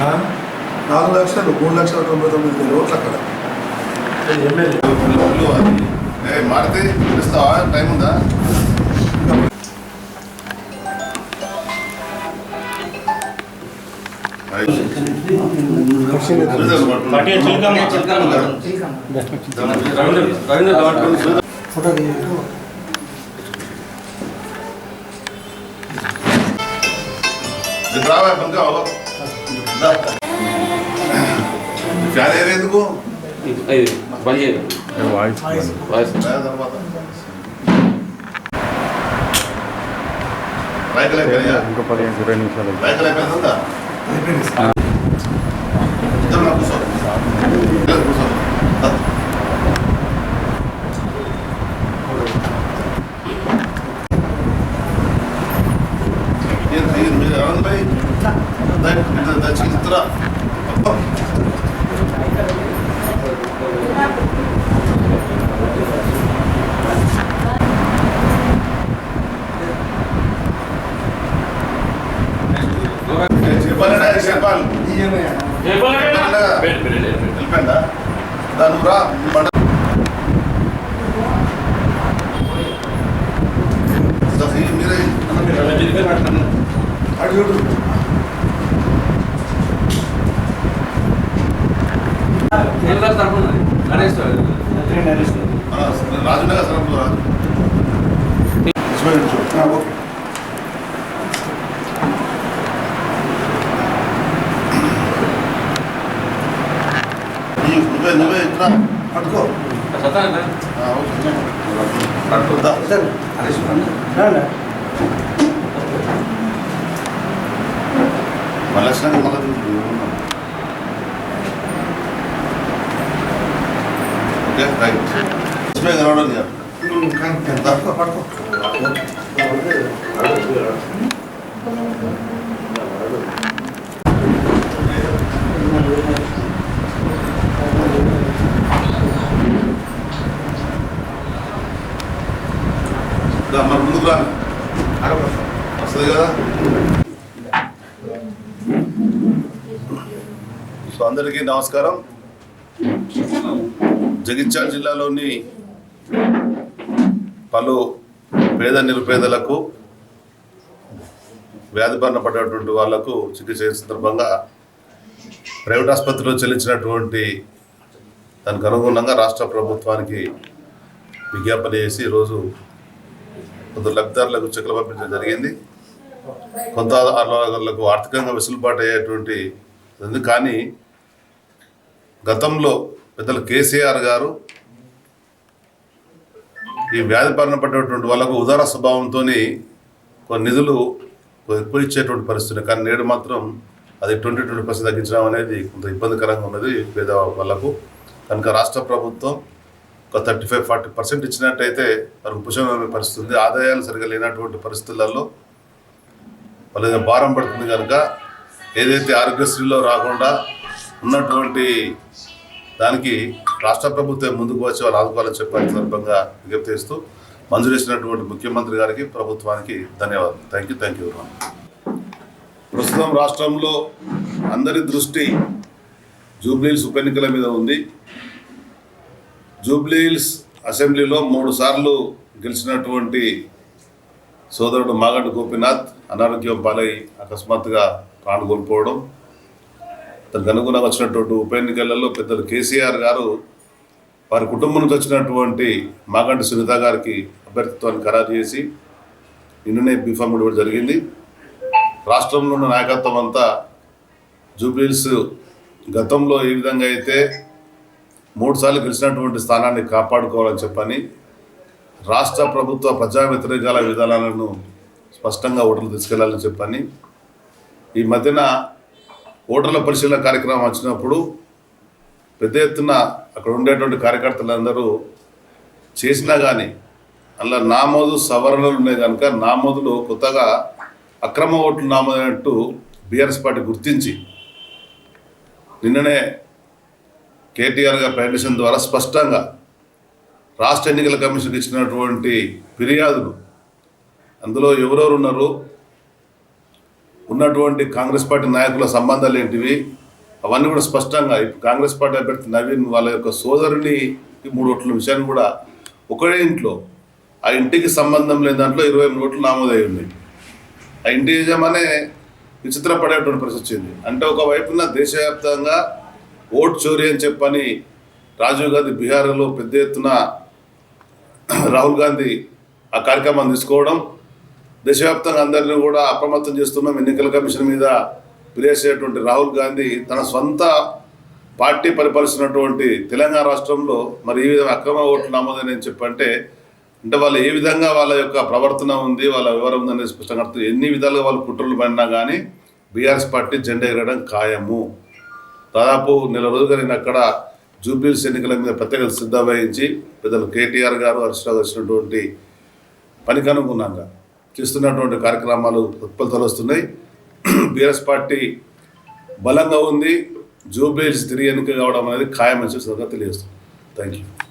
నాలుగు లక్షలు మూడు లక్షల తొంభై తొమ్మిది వేల ఓట్లు అక్కడ. మారుతి పిలుస్తావా టైం ఉందా? ఫోటో రావా ఫ్యాన్ ఏరియా ఎందుకు ఇది బంద్ చేయదు వాయిస్ తర్వాత రైతులు అయిపోయినాయా ఇంకో పదిహేను ఇరవై నిమిషాలు రైతులు అయిపోయిందా అయిపోయింది ఇద్దరు నా కూర్చో చెప్పాలి చెప్పాలి వెళ్ళిపోయిందా దాని రా మీరే అటు రాజునగర్ సరంలో రాజు ఓకే. నువ్వే నువ్వే ఇక్కడ పట్టుకో. మళ్ళీ వచ్చినాక మళ్ళీ ఓకే రైట్ కనవడం మరి ముందుకు రా వస్తుంది కదా సో అందరికీ నమస్కారం. జగిత్యాల జిల్లాలోని పలు పేద నిరుపేదలకు వ్యాధి బారిన పడేటువంటి వాళ్ళకు చికిత్స సందర్భంగా ప్రైవేట్ ఆసుపత్రిలో చెల్లించినటువంటి దానికి అనుగుణంగా రాష్ట్ర ప్రభుత్వానికి విజ్ఞాపన చేసి ఈరోజు కొంత లబ్ధిదారులకు చెక్కులు పంపించడం జరిగింది. కొంత వాళ్ళకు ఆర్థికంగా వెసులుబాటు అయ్యేటువంటి ఉంది కానీ గతంలో పెద్దలు కేసీఆర్ గారు ఈ వ్యాధి బారిన పడ్డటువంటి వాళ్ళకు ఉదార స్వభావంతో కొన్ని నిధులు ఎక్కువ ఇచ్చేటువంటి పరిస్థితి కానీ నేడు మాత్రం అది ట్వంటీ ట్వంటీ పర్సెంట్ తగ్గించడం అనేది కొంత ఇబ్బందికరంగా ఉన్నది పేద వాళ్ళకు. కనుక రాష్ట్ర ప్రభుత్వం ఒక థర్టీ ఫైవ్ ఫార్టీ పర్సెంట్ ఇచ్చినట్టయితే వారికి ఉపశమనమైన పరిస్థితి ఉంది ఆదాయాలు సరిగా లేనటువంటి పరిస్థితులలో వాళ్ళ భారం పడుతుంది కనుక ఏదైతే ఆరోగ్యశ్రీలో రాకుండా ఉన్నటువంటి దానికి రాష్ట్ర ప్రభుత్వం ముందుకు వచ్చి వాళ్ళు ఆదుకోవాలని చెప్పిన సందర్భంగా విజ్ఞప్తి చేస్తూ మంజూరు చేసినటువంటి ముఖ్యమంత్రి గారికి ప్రభుత్వానికి ధన్యవాదాలు థ్యాంక్ యూ థ్యాంక్ యూ ప్రస్తుతం రాష్ట్రంలో అందరి దృష్టి జూబ్లీహిల్స్ ఉప ఎన్నికల మీద ఉంది. జూబ్లీహిల్స్ అసెంబ్లీలో మూడు సార్లు గెలిచినటువంటి సోదరుడు మాగంటి గోపీనాథ్ అనారోగ్యం పాలై అకస్మాత్తుగా ప్రాణం కోల్పోవడం తనకు అనుగుణంగా వచ్చినటువంటి ఉప ఎన్నికలలో పెద్దలు కేసీఆర్ గారు వారి కుటుంబం నుంచి వచ్చినటువంటి మాగంటి సునీత గారికి అభ్యర్థిత్వాన్ని ఖరారు చేసి నిన్ననే బీఫామ్ ఇవ్వడం జరిగింది. రాష్ట్రంలో ఉన్న నాయకత్వం అంతా జూబ్లీహిల్స్ గతంలో ఏ విధంగా అయితే మూడు సార్లు గెలిచినటువంటి స్థానాన్ని కాపాడుకోవాలని చెప్పని రాష్ట్ర ప్రభుత్వ ప్రజా వ్యతిరేకాల విధానాలను స్పష్టంగా ఓటర్లు తీసుకెళ్ళాలని చెప్పని ఈ మధ్యన ఓటర్ల పరిశీలన కార్యక్రమం వచ్చినప్పుడు పెద్ద ఎత్తున అక్కడ ఉండేటువంటి కార్యకర్తలందరూ చేసినా కానీ అందులో నామోదు సవరణలు ఉన్నాయి కనుక నామోదులు కొత్తగా అక్రమ ఓట్లు నామోదైనట్టు బీఆర్ఎస్ పార్టీ గుర్తించి నిన్ననే కేటీఆర్ గారి ప్రకటించడం ద్వారా స్పష్టంగా రాష్ట్ర ఎన్నికల కమిషన్కి ఇచ్చినటువంటి ఫిర్యాదులు అందులో ఎవరెవరు ఉన్నారు? ఉన్నటువంటి కాంగ్రెస్ పార్టీ నాయకుల సంబంధాలు ఏంటివి? అవన్నీ కూడా స్పష్టంగా కాంగ్రెస్ పార్టీ అభ్యర్థి నవీన్ వాళ్ళ యొక్క సోదరుని ఈ మూడు ఓట్ల విషయాన్ని కూడా ఒకటే ఇంట్లో ఆ ఇంటికి సంబంధం లేని దాంట్లో ఇరవై మూడు ఓట్లు నామోదై ఉన్నాయి. ఆ ఇంటి యజమానే విచిత్రపడేటువంటి పరిస్థితి వచ్చింది. అంటే ఒకవైపున దేశవ్యాప్తంగా ఓట్ చోరీ అని చెప్పని రాజీవ్ గాంధీ బీహార్లో పెద్ద ఎత్తున రాహుల్ గాంధీ ఆ కార్యక్రమాన్ని తీసుకోవడం దేశవ్యాప్తంగా అందరినీ కూడా అప్రమత్తం చేస్తున్నాం. ఎన్నికల కమిషన్ మీద పిలేసేటువంటి రాహుల్ గాంధీ తన సొంత పార్టీ పరిపాలిస్తున్నటువంటి తెలంగాణ రాష్ట్రంలో మరి ఈ విధంగా అక్రమ ఓట్లు నమోదని చెప్పంటే అంటే వాళ్ళు ఏ విధంగా వాళ్ళ యొక్క ప్రవర్తన ఉంది వాళ్ళ వివరం ఉంది అనేది స్పష్టంగా అర్థం. ఎన్ని విధాలుగా వాళ్ళు కుట్రలు పడినా కానీ బీఆర్ఎస్ పార్టీ జెండా ఎగరడం ఖాయము. దాదాపు నెల రోజులుగా నేను అక్కడ జూబ్లీస్ ఎన్నికల మీద ప్రత్యేక శ్రద్ధ వహించి పెద్దలు కేటీఆర్ గారు హర్షరావు గారు వచ్చినటువంటి పనికి అనుగుణంగా చేస్తున్నటువంటి కార్యక్రమాలు ఉత్పత్తులు వస్తున్నాయి. బీఆర్ఎస్ పార్టీ బలంగా ఉంది. జూబ్లీస్ తిరిగి ఎన్నిక కావడం అనేది ఖాయమని చెప్పి తెలియజేస్తుంది థ్యాంక్ యూ